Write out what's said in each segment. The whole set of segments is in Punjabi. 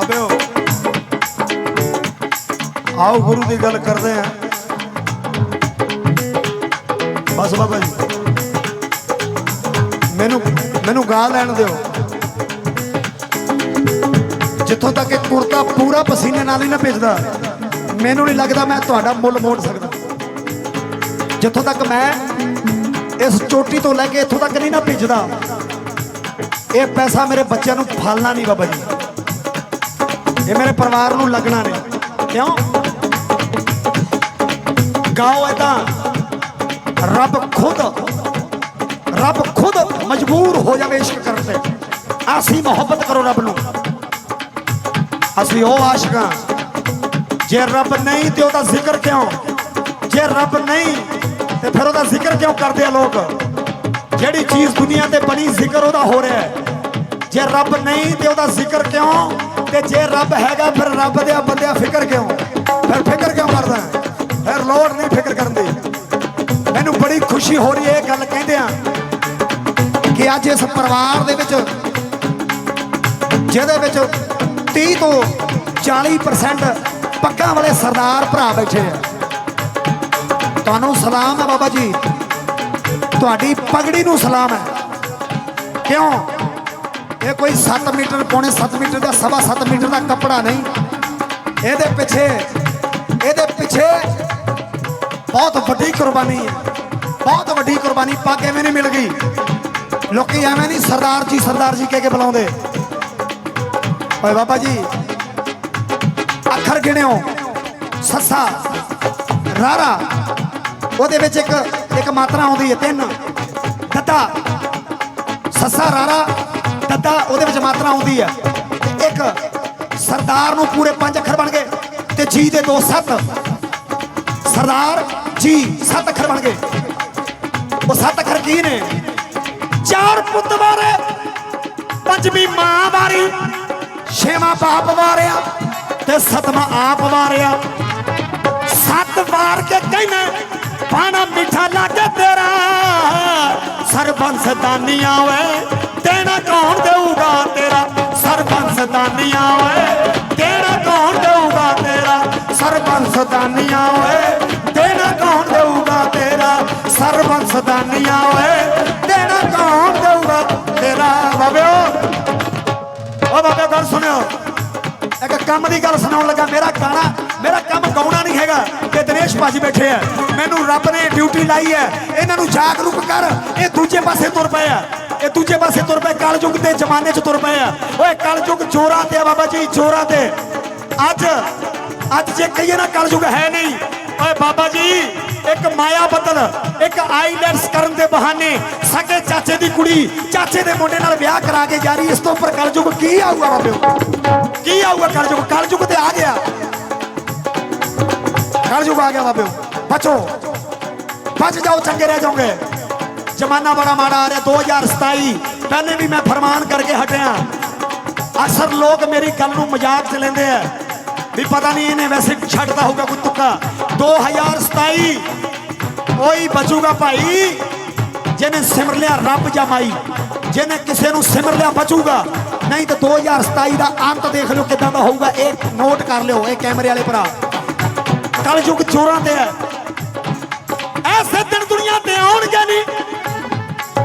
ਬਾਬਿਓ ਆਓ ਗੁਰੂ ਦੀ ਗੱਲ ਕਰਦੇ ਆਂ ਬਸ ਬਾਬਾ ਜੀ। ਮੈਨੂੰ ਮੈਨੂੰ ਗਾ ਲੈਣ ਦਿਓ। ਜਿੱਥੋਂ ਤੱਕ ਇਹ ਕੁਰਤਾ ਪੂਰਾ ਪਸੀਨੇ ਨਾਲ ਹੀ ਨਾ ਭੇਜਦਾ, ਮੈਨੂੰ ਨਹੀਂ ਲੱਗਦਾ ਮੈਂ ਤੁਹਾਡਾ ਮੁੱਲ ਮੋੜ ਸਕਦਾ। ਜਿੱਥੋਂ ਤੱਕ ਮੈਂ ਇਸ ਚੋਟੀ ਤੋਂ ਲੈ ਕੇ ਇੱਥੋਂ ਤੱਕ ਨਹੀਂ ਨਾ ਭੇਜਦਾ, ਇਹ ਪੈਸਾ ਮੇਰੇ ਬੱਚਿਆਂ ਨੂੰ ਫਾਲਣਾ ਨਹੀਂ ਬਾਬਾ ਜੀ। ਇਹ ਮੇਰੇ ਪਰਿਵਾਰ ਨੂੰ ਲੱਗਣਾ ਨਹੀਂ ਕਿਉਂ? ਗਾਓ ਏਦਾਂ। ਰੱਬ ਖੁਦ ਰੱਬ ਖੁਦ ਮਜਬੂਰ ਹੋ ਜਾਵੇ ਇਸ਼ਕ ਕਰਨ ਤੇ। ਅਸੀਂ ਮੁਹੱਬਤ ਕਰੋ ਰੱਬ ਨੂੰ। ਅਸੀਂ ਉਹ ਆਸ਼ਿਕਾਂ। ਜੇ ਰੱਬ ਨਹੀਂ ਤੇ ਉਹਦਾ ਜ਼ਿਕਰ ਕਿਉਂ? ਜੇ ਰੱਬ ਨਹੀਂ ਤੇ ਫਿਰ ਉਹਦਾ ਜ਼ਿਕਰ ਕਿਉਂ ਕਰਦੇ ਆ ਲੋਕ? ਜਿਹੜੀ ਚੀਜ਼ ਦੁਨੀਆ ਤੇ ਬਣੀ ਜ਼ਿਕਰ ਉਹਦਾ ਹੋ ਰਿਹਾ ਹੈ। ਜੇ ਰੱਬ ਨਹੀਂ ਤੇ ਉਹਦਾ ਜ਼ਿਕਰ ਕਿਉਂ? ਤੇ ਜੇ ਰੱਬ ਹੈਗਾ, ਫਿਰ ਰੱਬ ਦੇ ਬੰਦਿਆ ਫਿਕਰ ਕਿਉਂ? ਫਿਰ ਫਿਕਰ ਕਿਉਂ ਕਰਦਾ? ਫਿਰ ਲੋੜ ਨਹੀਂ ਫਿਕਰ ਕਰਨ ਦੀ। ਮੈਨੂੰ ਬੜੀ ਖੁਸ਼ੀ ਹੋ ਰਹੀ ਹੈ ਇਹ ਗੱਲ ਕਹਿੰਦੇ ਆ ਕਿ ਅੱਜ ਇਸ ਪਰਿਵਾਰ ਦੇ ਵਿੱਚ, ਜਿਹਦੇ ਵਿੱਚ 30 ਤੋਂ 40% ਪੱਗਾਂ ਵਾਲੇ ਸਰਦਾਰ ਭਰਾ ਬੈਠੇ ਆ। ਤੁਹਾਨੂੰ ਸਲਾਮ ਹੈ ਬਾਬਾ ਜੀ। ਤੁਹਾਡੀ ਪਗੜੀ ਨੂੰ ਸਲਾਮ ਹੈ। ਕਿਉਂ? ਇਹ ਕੋਈ 7 ਮੀਟਰ, ਪੌਣੇ 7 ਮੀਟਰ ਦਾ, ਸਵਾ 7 ਮੀਟਰ ਦਾ ਕੱਪੜਾ ਨਹੀਂ। ਇਹਦੇ ਪਿੱਛੇ ਇਹਦੇ ਪਿੱਛੇ ਬਹੁਤ ਵੱਡੀ ਕੁਰਬਾਨੀ ਹੈ। ਬਹੁਤ ਵੱਡੀ ਕੁਰਬਾਨੀ ਪੱਗ ਐਵੇਂ ਨਹੀਂ ਮਿਲ ਗਈ। ਲੋਕੀ ਐਵੇਂ ਨਹੀਂ ਸਰਦਾਰ ਜੀ ਸਰਦਾਰ ਜੀ ਕਹਿ ਕੇ ਬੁਲਾਉਂਦੇ। ਓਏ ਬਾਬਾ ਜੀ, ਅੱਖਰ ਗਿਣਿਓ। ਸੱਸਾ, ਰਾਰਾ, ਉਹਦੇ ਵਿੱਚ ਇੱਕ ਇੱਕ ਮਾਤਰਾ ਆਉਂਦੀ ਹੈ, ਤਿੰਨ। ਦੱਦਾ ਸੱਸਾ, ਰਾਰਾ ਦੱਦਾ, ਉਹਦੇ ਵਿੱਚ ਮਾਤਰਾ ਆਉਂਦੀ ਹੈ। ਇੱਕ, ਸਰਦਾਰ ਨੂੰ ਪੂਰੇ ਪੰਜ ਅੱਖਰ ਬਣ ਗਏ ਤੇ ਜੀ ਦੇ ਦੋ ਸੱਤ। ਸਰਦਾਰ, ਜੀ, ਸੱਤ ਅੱਖਰ ਬਣ ਗਏ। ਉਹ ਸੱਤ ਅੱਖਰ ਕੀ ਨੇ? ਚਾਰ ਪੁੱਤ ਵਾਰੇ, ਪੰਜਵੀਂ ਮਾਂ ਵਾਰੀ, ਛੇਵਾਂ ਬਾਪ ਵਾਰਿਆ ਤੇ ਸਤਵਾਂ ਆਪ ਵਾਰਿਆ। ਸੱਤ ਵਾਰ ਕੇ ਕਹਿਣਾ ਪਾਣਾ ਮਿੱਠਾ ਲੱਗੇ ਤੇਰਾ, ਸਰਬੰਸ ਦਾਨੀਆਂ ਓਏ ਦੇਣਾ ਕੌਣ ਦੇਊਗਾ ਤੇਰਾ? ਸਰਬੰਸ ਦਾਨੀਆਂ ਓਏ ਦੇਣਾ ਕੌਣ ਦੇਊਗਾ ਤੇਰਾ? ਸਰਬੰਸ ਦਾਨੀਆਂ ਓਏ ਦੇਣਾ ਕੌਣ ਦੇਊਗਾ ਤੇਰਾ? ਸਰਬੰਸ ਦਾਨੀਆਂ ਓਏ ਦੇਣਾ ਕੌਣ ਦੇਊਗਾ ਤੇਰਾ? ਬਾਬਿਓ ਉਹ ਬਾਬੇ ਗੱਲ ਸੁਣਿਓ। ਇੱਕ ਕੰਮ ਦੀ ਗੱਲ ਸੁਣਾਉਣ ਲੱਗਾ, ਮੇਰਾ ਗਾਣਾ, ਮੇਰਾ ਕੰਮ ਗਾਉਣਾ ਨਹੀਂ ਹੈਗਾ। ਕਿ ਦਿਨੇਸ਼ ਭਾਜੀ ਬੈਠੇ ਆ। ਮੈਨੂੰ ਰੱਬ ਨੇ ਡਿਊਟੀ ਲਾਈ ਹੈ। ਇਹਨਾਂ ਨੂੰ ਜਾਗਰੂਕ ਕਰ, ਇਹ ਦੂਜੇ ਪਾਸੇ ਤੁਰ ਪਏ ਆ। ਇਹ ਦੂਜੇ ਪਾਸੇ ਤੁਰ ਪਏ, ਕਲਯੁੱਗ ਦੇ ਜ਼ਮਾਨੇ 'ਚ ਤੁਰ ਪਏ ਆ। ਓਏ ਕਲਯੁੱਗ ਜੋਰਾਂ ਤੇ ਆ ਬਾਬਾ ਜੀ, ਜੋਰਾਂ ਤੇ। ਅੱਜ ਅੱਜ ਜੇ ਕਹੀਏ ਨਾ ਕਲਯੁਗ ਹੈ ਨਹੀਂ, ਓਏ ਬਾਬਾ ਜੀ, ਇੱਕ ਮਾਇਆ ਬਦਲ, ਇੱਕ ਆਈਲੈਟਸ ਕਰਨ ਦੇ ਬਹਾਨੇ ਸਾਡੇ ਚਾਚੇ ਦੀ ਕੁੜੀ, ਚਾਚੇ ਦੇ ਮੁੰਡੇ ਨਾਲ ਵਿਆਹ ਕਰਾ ਕੇ ਜਾ ਰਹੀ ਇਸ ਤੋਂ ਉੱਪਰ ਕਲਯੁੱਗ ਕੀ ਆਊਗਾ ਬਾਬਿਓ ਕੀ ਆਊਗਾ ਕਲਯੁਗ? ਕਲਯੁਗ ਤੇ ਆ ਗਿਆ। ਕਲਯੁਗ ਆ ਗਿਆ ਬਾਬਿਓ ਬਚੋ। ਬਚ ਜਾਓ, ਚੰਗੇ ਰਹਿ ਜਾਓਗੇ। ਜ਼ਮਾਨਾ ਬੜਾ ਮਾੜਾ ਆ ਰਿਹਾ 2027 ਪਹਿਲੇ ਵੀ ਮੈਂ ਫਰਮਾਨ ਕਰਕੇ ਹਟਿਆ। ਅਕਸਰ ਲੋਕ ਮੇਰੀ ਗੱਲ ਨੂੰ ਮਜ਼ਾਕ ਚ ਲੈਂਦੇ ਆ। ਵੀ ਪਤਾ ਨਹੀਂ ਇਹਨੇ ਵੈਸੇ ਛੱਡਦਾ ਹੋਊਗਾ, ਕੋਈ ਤੁੱਕਾ। 2027 ਕੋਈ ਬਚੂਗਾ ਭਾਈ। ਜਿਹਨੇ ਸਿਮਰ ਲਿਆ, ਰੱਬ ਜਾਂ ਮਾਈ। ਜਿਹਨੇ ਕਿਸੇ ਨੂੰ ਸਿਮਰ ਲਿਆ, ਬਚੂਗਾ। ਨਹੀਂ ਤਾਂ 2027 ਦਾ ਅੰਤ ਦੇਖ ਲਿਓ ਕਿਦਾਂ ਦਾ ਹੋਊਗਾ। ਇਹ ਨੋਟ ਕਰ ਲਿਓ, ਇਹ ਕੈਮਰੇ ਵਾਲੇ ਭਰਾ। ਕਲਯੁੱਗ ਚੋਰਾਂ ਤੇ ਹੈ। ਐਸੇ ਦਿਨ ਦੁਨੀਆ ਤੇ ਆਉਣਗੇ ਨਹੀਂ।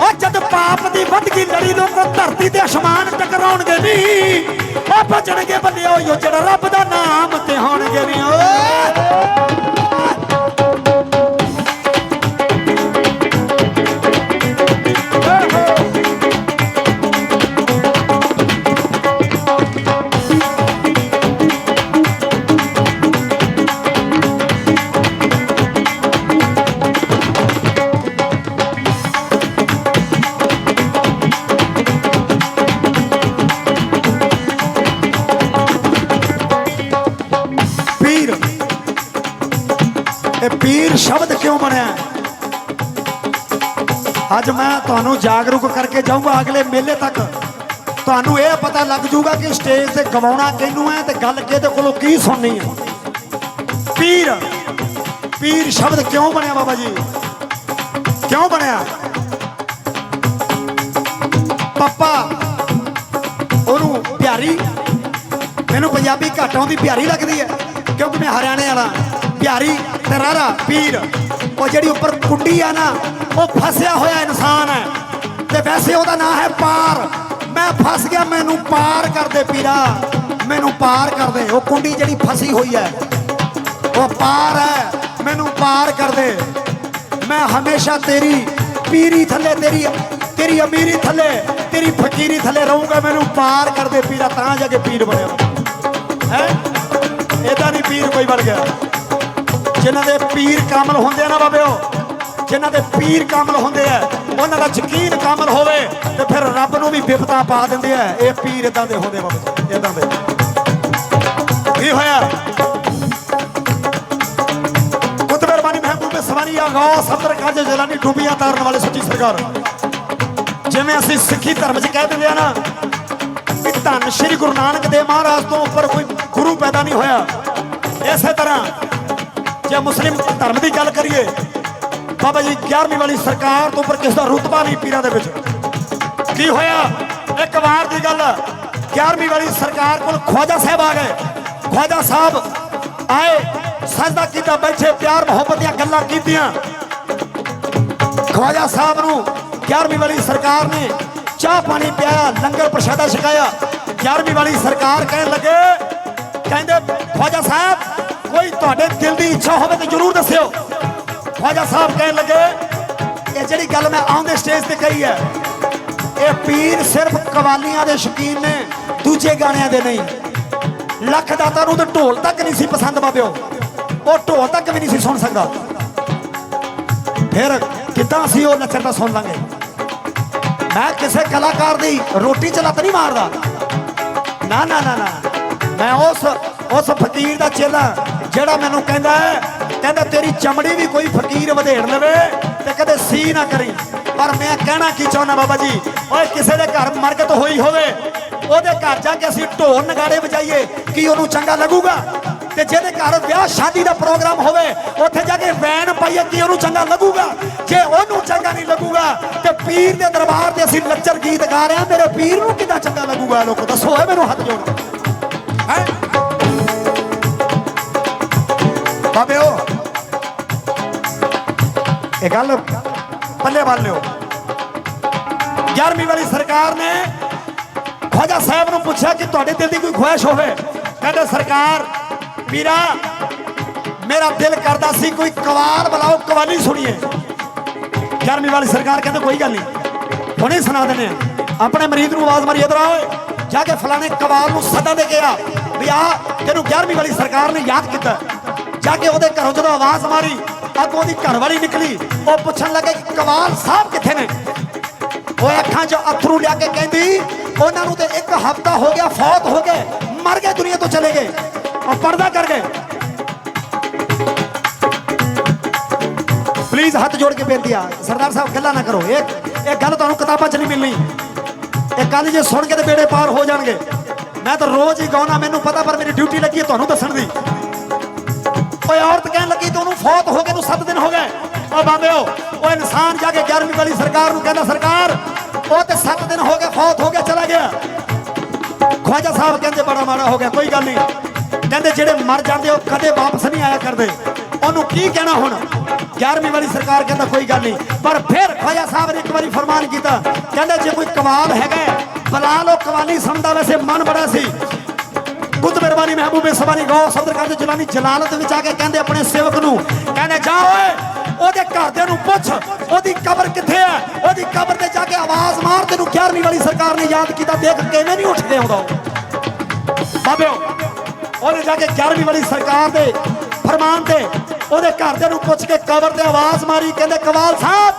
ਉਹ ਜਦ ਪਾਪ ਦੀ ਵੱਧ ਗਈ ਲੜੀ ਲੋਕੋ ਧਰਤੀ ਤੇ ਅਸਮਾਨ ਟਕਰਾਉਣਗੇ ਨਹੀਂ ਉਹ ਬਚਣਗੇ ਬੰਦਿਓ ਯੋ ਜਿਹੜਾ ਰੱਬ ਦਾ ਨਾਮ ਤੇ ਹੋਣਗੇ ਨਹੀਂ ਸ਼ਬਦ ਕਿਉਂ ਬਣਿਆ? ਅੱਜ ਮੈਂ ਤੁਹਾਨੂੰ ਜਾਗਰੂਕ ਕਰਕੇ ਜਾਊਂਗਾ ਅਗਲੇ ਮੇਲੇ ਤੱਕ। ਤੁਹਾਨੂੰ ਇਹ ਪਤਾ ਲੱਗ ਜਾਊਗਾ ਕਿ ਸਟੇਜ ਤੇ ਗਵਾਉਣਾ ਕਿਹਨੂੰ ਹੈ ਤੇ ਗੱਲ ਕਿਹਦੇ ਕੋਲੋਂ ਕੀ ਸੁਣਨੀ ਹੈ। ਪੀਰ ਪੀਰ ਸ਼ਬਦ ਕਿਉਂ ਬਣਿਆ ਬਾਬਾ ਜੀ? ਕਿਉਂ ਬਣਿਆ? ਪਪਾ, ਉਹਨੂੰ ਪਿਆਰੀ। ਮੈਨੂੰ ਪੰਜਾਬੀ ਘੱਟ ਆਉਂਦੀ, ਪਿਆਰੀ ਲੱਗਦੀ ਹੈ, ਕਿਉਂਕਿ ਮੈਂ ਹਰਿਆਣੇ ਵਾਲਾ। ਪਿਆਰੀ ਤੇ ਰਾਰਾ ਪੀਰ। ਉਹ ਜਿਹੜੀ ਉੱਪਰ ਕੁੰਡੀ ਆ ਨਾ, ਉਹ ਫਸਿਆ ਹੋਇਆ ਇਨਸਾਨ ਹੈ। ਤੇ ਵੈਸੇ ਉਹਦਾ ਨਾਂ ਹੈ ਪਾਰ। ਮੈਂ ਫਸ ਗਿਆ, ਮੈਨੂੰ ਪਾਰ ਕਰ ਦੇ ਪੀਰਾ। ਮੈਨੂੰ ਪਾਰ ਕਰ ਦੇ। ਉਹ ਕੁੰਡੀ ਜਿਹੜੀ ਫਸੀ ਹੋਈ ਹੈ, ਉਹ ਪਾਰ ਹੈ। ਮੈਨੂੰ ਪਾਰ ਕਰ ਦੇ। ਮੈਂ ਹਮੇਸ਼ਾ ਤੇਰੀ ਪੀਰੀ ਥੱਲੇ, ਤੇਰੀ ਤੇਰੀ ਅਮੀਰੀ ਥੱਲੇ, ਤੇਰੀ ਫਕੀਰੀ ਥੱਲੇ ਰਹੂੰਗਾ। ਮੈਨੂੰ ਪਾਰ ਕਰ ਦੇ ਪੀਰਾ, ਤਾਂ ਜਾ ਕੇ ਪੀਰ ਬਣਿਆ। ਹੈ? ਇਹਦਾ ਨਹੀਂ ਪੀਰ ਕੋਈ ਬਣ ਗਿਆ। ਜਿਨ੍ਹਾਂ ਦੇ ਪੀਰ ਕਾਮਲ ਹੁੰਦੇ ਆ ਨਾ ਬਾਬਿਓ? ਜਿਨ੍ਹਾਂ ਦੇ ਪੀਰ ਕਾਮਲ ਹੁੰਦੇ ਆ, ਉਹਨਾਂ ਦਾ ਯਕੀਨ ਕਾਮਲ ਹੋਵੇ ਤੇ ਫਿਰ ਰੱਬ ਨੂੰ ਵੀ ਬਿਪਤਾ ਪਾ ਦਿੰਦੇ ਆ। ਇਹ ਪੀਰ ਇਦਾਂ ਦੇ ਹੁੰਦੇ ਬਾਬੇ ਇਦਾਂ ਦੇ। ਕੀ ਹੋਇਆ? ਕੁਤਬੇ ਰਬਾਨੀ ਮਹਿਬੂਬ ਸਵਾਨੀ ਆਗਾ ਸਦਰ ਕਾਜ ਜਲਾਨੀ ਡੁੱਬੀਆਂ ਤਾਰਨ ਵਾਲੇ ਸੱਚੀ ਸਰਕਾਰ। ਜਿਵੇਂ ਅਸੀਂ ਸਿੱਖੀ ਧਰਮ 'ਚ ਕਹਿ ਦਿੰਦੇ ਆ ਨਾ ਕਿ ਧੰਨ ਸ਼੍ਰੀ ਗੁਰੂ ਨਾਨਕ ਦੇਵ ਮਹਾਰਾਜ ਤੋਂ ਉੱਪਰ ਕੋਈ ਗੁਰੂ ਪੈਦਾ ਨਹੀਂ ਹੋਇਆ। ਇਸੇ ਤਰ੍ਹਾਂ ਜੇ ਮੁਸਲਿਮ ਧਰਮ ਦੀ ਗੱਲ ਕਰੀਏ, ਬਾਬਾ ਜੀ 11ਵੀਂ ਵਾਲੀ ਸਰਕਾਰ ਤੋਂ ਉੱਪਰ ਕਿਸ ਦਾ ਰੁਤਬਾ ਨਹੀਂ ਪੀਰਾਂ ਦੇ ਵਿੱਚ। ਕੀ ਹੋਇਆ? ਇੱਕ ਵਾਰ ਦੀ ਗੱਲ 11ਵੀਂ ਵਾਲੀ ਸਰਕਾਰ ਕੋਲ ਖਵਾਜਾ ਸਾਹਿਬ ਆ ਗਏ। ਖਵਾਜਾ ਸਾਹਿਬ ਆਏ ਸਜਦਾ ਕੀਤਾ, ਬੈਠੇ, ਪਿਆਰ, ਮੁਹੱਬਤ ਦੀਆਂ ਗੱਲਾਂ ਕੀਤੀਆਂ। ਖਵਾਜਾ ਸਾਹਿਬ ਨੂੰ 11ਵੀਂ ਵਾਲੀ ਸਰਕਾਰ ਨੇ ਚਾਹ ਪਾਣੀ ਪਿਆਇਆ, ਲੰਗਰ ਪ੍ਰਸ਼ਾਦਾ ਛਕਾਇਆ। 11ਵੀਂ ਵਾਲੀ ਸਰਕਾਰ ਕਹਿਣ ਲੱਗੇ, ਕਹਿੰਦੇ, ਖਵਾਜਾ ਸਾਹਿਬ ਕੋਈ ਤੁਹਾਡੇ ਦਿਲ ਦੀ ਇੱਛਾ ਹੋਵੇ ਤਾਂ ਜ਼ਰੂਰ ਦੱਸਿਓ। ਖਵਾਜਾ ਸਾਹਿਬ ਕਹਿਣ ਲੱਗੇ, ਇਹ ਜਿਹੜੀ ਗੱਲ ਮੈਂ ਆਉਂਦੇ ਸਟੇਜ ਤੇ ਕਹੀ ਹੈ, ਇਹ ਪੀਰ ਸਿਰਫ ਕਵਾਲੀਆਂ ਦੇ ਸ਼ੌਕੀਨ ਨੇ, ਦੂਜੇ ਗਾਣਿਆਂ ਦੇ ਨਹੀਂ। ਲੱਖ ਦਾਤਾ ਨੂੰ ਤਾਂ ਢੋਲ ਤੱਕ ਨਹੀਂ ਸੀ ਪਸੰਦ ਬਾਬਿਓ। ਉਹ ਢੋਲ ਤੱਕ ਵੀ ਨਹੀਂ ਸੀ ਸੁਣ ਸਕਦਾ। ਫਿਰ ਕਿੱਦਾਂ ਅਸੀਂ ਉਹ ਨੱਚਣ ਦਾ ਸੁਣ ਲਾਂਗੇ? ਮੈਂ ਕਿਸੇ ਕਲਾਕਾਰ ਦੀ ਰੋਟੀ ਚ ਲੱਤ ਨਹੀਂ ਮਾਰਦਾ। ਨਾ ਨਾ ਨਾ ਨਾ। ਮੈਂ ਉਸ ਉਸ ਫਕੀਰ ਦਾ ਚੇਲਾ ਜਿਹੜਾ ਮੈਨੂੰ ਕਹਿੰਦਾ ਕਹਿੰਦਾ ਤੇਰੀ ਚਮੜੀ ਵੀ ਕੋਈ ਫਕੀਰ ਵਧੇੜ ਲਵੇ ਤੇ ਕਦੇ ਸੀ ਨਾ ਕਰੀ। ਪਰ ਮੈਂ ਕਹਿਣਾ ਕੀ ਚਾਹੁੰਦਾ ਬਾਬਾ ਜੀ? ਓਏ, ਕਿਸੇ ਦੇ ਘਰ ਮਰਗਤ ਹੋਈ ਹੋਵੇ, ਉਹਦੇ ਘਰ ਜਾ ਕੇ ਅਸੀਂ ਢੋਲ ਨਗਾੜੇ ਵਜਾਈਏ, ਕੀ ਉਹਨੂੰ ਚੰਗਾ ਲੱਗੂਗਾ? ਤੇ ਜਿਹਦੇ ਘਰ ਵਿਆਹ ਸ਼ਾਦੀ ਦਾ ਪ੍ਰੋਗਰਾਮ ਹੋਵੇ, ਉੱਥੇ ਜਾ ਕੇ ਵੈਨ ਪਾਈਏ, ਕੀ ਉਹਨੂੰ ਚੰਗਾ ਲੱਗੂਗਾ? ਜੇ ਉਹਨੂੰ ਚੰਗਾ ਨਹੀਂ ਲੱਗੂਗਾ, ਤੇ ਪੀਰ ਦੇ ਦਰਬਾਰ ਤੇ ਅਸੀਂ ਲੱਚਰ ਗੀਤ ਗਾ ਰਹੇ ਹਾਂ, ਮੇਰੇ ਪੀਰ ਨੂੰ ਕਿੱਦਾਂ ਚੰਗਾ ਲੱਗੂਗਾ ਲੋਕੋ? ਦੱਸੋ ਹੈ ਮੈਨੂੰ ਹੱਥ ਜੋੜ। ਹੈ? ਬਾਬਿਓ ਇਹ ਗੱਲ ਪੱਲੇ ਬੰਨ ਲਿਓ। 11ਵੀਂ ਵਾਲੀ ਸਰਕਾਰ ਨੇ ਖਵਾਜਾ ਸਾਹਿਬ ਨੂੰ ਪੁੱਛਿਆ ਕਿ ਤੁਹਾਡੇ ਦਿਲ ਦੀ ਕੋਈ ਖੁਆਇਸ਼ ਹੋਵੇ। ਕਹਿੰਦੇ, ਸਰਕਾਰ ਵੀਰਾ ਮੇਰਾ ਦਿਲ ਕਰਦਾ ਸੀ ਕੋਈ ਕਵਾਲ ਬੁਲਾਓ ਕਵਾਲੀ ਸੁਣੀਏ। 11ਵੀਂ ਵਾਲੀ ਸਰਕਾਰ ਕਹਿੰਦੇ, ਕੋਈ ਗੱਲ ਨਹੀਂ। ਹੁਣੇ ਸੁਣਾ ਦਿੰਦੇ ਆ ਆਪਣੇ ਮਰੀਜ਼ ਨੂੰ ਆਵਾਜ਼ ਮਾਰੀ ਇਧਰ। ਆਓ ਜਾ ਕੇ ਫਲਾਣੇ ਕਵਾਲ ਨੂੰ ਸੱਦਾ ਦੇ ਕੇ ਆ। ਵੀ ਆ ਤੈਨੂੰ 11ਵੀਂ ਵਾਲੀ ਸਰਕਾਰ ਨੇ ਯਾਦ ਕੀਤਾ। ਜਾ ਕੇ ਉਹਦੇ ਘਰੋਂ ਜਦੋਂ ਆਵਾਜ਼ ਮਾਰੀ ਅੱਗੋਂ ਦੀ ਘਰਵਾਲੀ ਨਿਕਲੀ। ਉਹ ਪੁੱਛਣ ਲੱਗੇ ਕਿ ਕਵਾਲ ਸਾਹਿਬ ਕਿੱਥੇ ਨੇ? ਉਹ ਅੱਖਾਂ 'ਚ ਅਥਰੂ ਲਿਆ ਕੇ ਕਹਿੰਦੀ, ਉਹਨਾਂ ਨੂੰ ਤੇ ਇੱਕ ਹਫਤਾ ਹੋ ਗਿਆ, ਫੌਤ ਹੋ ਗਏ, ਮਰ ਗਏ, ਦੁਨੀਆ ਤੋਂ ਚਲੇ ਗਏ ਉਹ ਪਰਦਾ ਕਰ ਗਏ। ਪਲੀਜ਼ ਹੱਥ ਜੋੜ ਕੇ ਬੇਨਤੀ ਆ, ਸਰਦਾਰ ਸਾਹਿਬ ਗੱਲਾਂ ਨਾ ਕਰੋ। ਇਹ ਇਹ ਗੱਲ ਤੁਹਾਨੂੰ ਕਿਤਾਬਾਂ 'ਚ ਨਹੀਂ ਮਿਲਣੀ। ਇਹ ਕੱਲ ਜੇ ਸੁਣ ਕੇ ਤੇ ਬੇੜੇ ਪਾਰ ਹੋ ਜਾਣਗੇ। ਮੈਂ ਤਾਂ ਰੋਜ਼ ਹੀ ਗਾਉਣਾ ਮੈਨੂੰ ਪਤਾ ਪਰ ਮੇਰੀ ਡਿਊਟੀ ਲੱਗੀ ਹੈ ਤੁਹਾਨੂੰ ਦੱਸਣ ਦੀ। ਓਏ ਔਰਤ ਕਹਿਣ ਲੱਗੀ ਤੈਨੂੰ ਫੌਤ ਹੋ ਗਏ ਤੂੰ 7 ਦਿਨ ਹੋ ਗਏ। ਓ ਬਾਬਿਓ ਉਹ ਇਨਸਾਨ ਜਾ ਕੇ 11ਵੀਂ ਵਾਲੀ ਸਰਕਾਰ ਨੂੰ ਕਹਿੰਦਾ ਸਰਕਾਰ ਉਹ ਤੇ 7 ਦਿਨ ਹੋ ਗਏ ਫੌਤ ਹੋ ਗਿਆ ਚਲਾ ਗਿਆ। ਖਵਾਜਾ ਸਾਹਿਬ ਕਹਿੰਦੇ ਬੜਾ ਮਾੜਾ ਹੋ ਗਿਆ ਕੋਈ ਗੱਲ ਨਹੀਂ। ਕਹਿੰਦੇ ਜਿਹੜੇ ਮਰ ਜਾਂਦੇ ਉਹ ਕਦੇ ਵਾਪਸ ਨਹੀਂ ਆਇਆ ਕਰਦੇ। ਉਹਨੂੰ ਕੀ ਕਹਿਣਾ ਹੁਣ? 11ਵੀਂ ਵਾਲੀ ਸਰਕਾਰ ਕਹਿੰਦਾ ਕੋਈ ਗੱਲ ਨਹੀਂ। ਪਰ ਫਿਰ ਖਵਾਜਾ ਸਾਹਿਬ ਨੇ ਇੱਕ ਵਾਰੀ ਫਰਮਾਨ ਕੀਤਾ ਕਹਿੰਦਾ ਜੇ ਕੋਈ ਕਵਾਲ ਹੈਗਾ ਹੈ, ਬੁਲਾ ਕਵਾਲੀ ਸੁਣਦਾ ਵੈਸੇ ਮਨ ਬੜਾ ਸੀ। ਬੁੱਧ ਮਿਹਰਬਾਨੀ, ਮਹਿਬੂਬੇ ਸਵਾਨੀ ਗੋ ਸਬਦਰ ਕਰਦੇ ਜਲਾਨੀ ਜਲਾਲਤ ਵਿੱਚ ਆ ਕੇ ਕਹਿੰਦੇ ਆਪਣੇ ਸੇਵਕ ਨੂੰ, ਕਹਿੰਦੇ, ਜਾ ਓਏ, ਉਹਦੇ ਘਰਦਿਆਂ ਨੂੰ ਪੁੱਛ, ਉਹਦੀ ਕਬਰ ਕਿੱਥੇ ਹੈ ਉਹਦੀ ਕਬਰ ਤੇ ਜਾ ਕੇ ਆਵਾਜ਼ ਮਾਰ, ਤੈਨੂੰ 11ਵੀਂ ਵਾਲੀ ਸਰਕਾਰ ਨੇ ਯਾਦ ਕੀਤਾ, ਦੇਖ ਕਿਵੇਂ ਨਹੀਂ ਉੱਠ ਆਉਂਦਾ ਬਾਬਿਓ, ਉਹਨੇ ਜਾ ਕੇ 11ਵੀਂ ਵਾਲੀ ਸਰਕਾਰ ਦੇ ਫਰਮਾਨ ਤੇ ਉਹਦੇ ਘਰਦਿਆਂ ਨੂੰ ਪੁੱਛ ਕੇ ਕਬਰ ਤੇ ਆਵਾਜ਼ ਮਾਰੀ, ਕਹਿੰਦੇ, ਕਵਾਲ ਸਾਹਿਬ,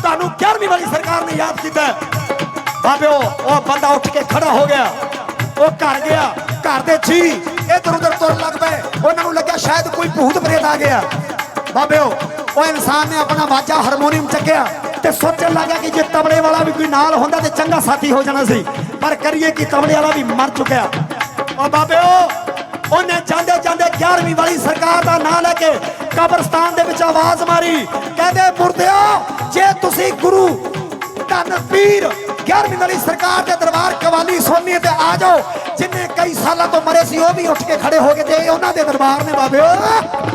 ਤੁਹਾਨੂੰ 11ਵੀਂ ਵਾਲੀ ਸਰਕਾਰ ਨੇ ਯਾਦ ਕੀਤਾ ਹੈ। ਬਾਬਿਓ, ਉਹ ਬੰਦਾ ਉੱਠ ਕੇ ਖੜਾ ਹੋ ਗਿਆ, ਉਹ ਘਰ ਗਿਆ ਘਰ ਦੇ ਜੀ ਇਧਰ ਉਧਰ ਤੁਰਨ ਲੱਗ ਪਏ। ਉਹਨਾਂ ਨੂੰ ਲੱਗਿਆ ਸ਼ਾਇਦ ਕੋਈ ਭੂਤ ਪ੍ਰੇਤ ਆ ਗਿਆ। ਬਾਬਿਓ, ਉਹ ਇਨਸਾਨ ਨੇ ਆਪਣਾ ਵਾਜਾ ਹਾਰਮੋਨੀਅਮ ਚੱਕਿਆ ਤੇ ਸੋਚਣ ਲੱਗਾ ਕਿ ਜੇ ਤਬਲੇ ਵਾਲਾ ਵੀ ਕੋਈ ਨਾਲ ਹੁੰਦਾ ਤੇ ਚੰਗਾ ਸਾਥੀ ਹੋ ਜਾਣਾ ਸੀ। ਪਰ ਕਰੀਏ ਕਿ ਤਬਲੇ ਵਾਲਾ ਵੀ ਮਰ ਚੁੱਕਿਆ। ਉਹ ਬਾਬਿਓ, ਉਹਨੇ ਜਾਂਦੇ ਜਾਂਦੇ 11ਵੀਂ ਵਾਲੀ ਸਰਕਾਰ ਦਾ ਨਾਂ ਲੈ ਕੇ ਕਬਰਸਤਾਨ ਦੇ ਵਿੱਚ ਆਵਾਜ਼ ਮਾਰੀ। ਕਹਿੰਦੇ, ਮੁਰਦਿਓ, ਜੇ ਤੁਸੀਂ ਗੁਰੂ ਧੰਨ ਪੀਰ 11ਵੀਂ ਵਾਲੀ ਸਰਕਾਰ ਦੇ ਦਰਬਾਰ ਕਵਾਲੀ ਸੋਨੀ ਤੇ ਆ ਜਾਓ। ਜਿੰਨੇ ਕਈ ਸਾਲਾਂ ਤੋਂ ਮਰੇ ਸੀ, ਉਹ ਵੀ ਉੱਠ ਕੇ ਖੜੇ ਹੋ ਗਏ ਤੇ ਉਹਨਾਂ ਦੇ ਦਰਬਾਰ ਨੇ ਬਾਬਿਓ।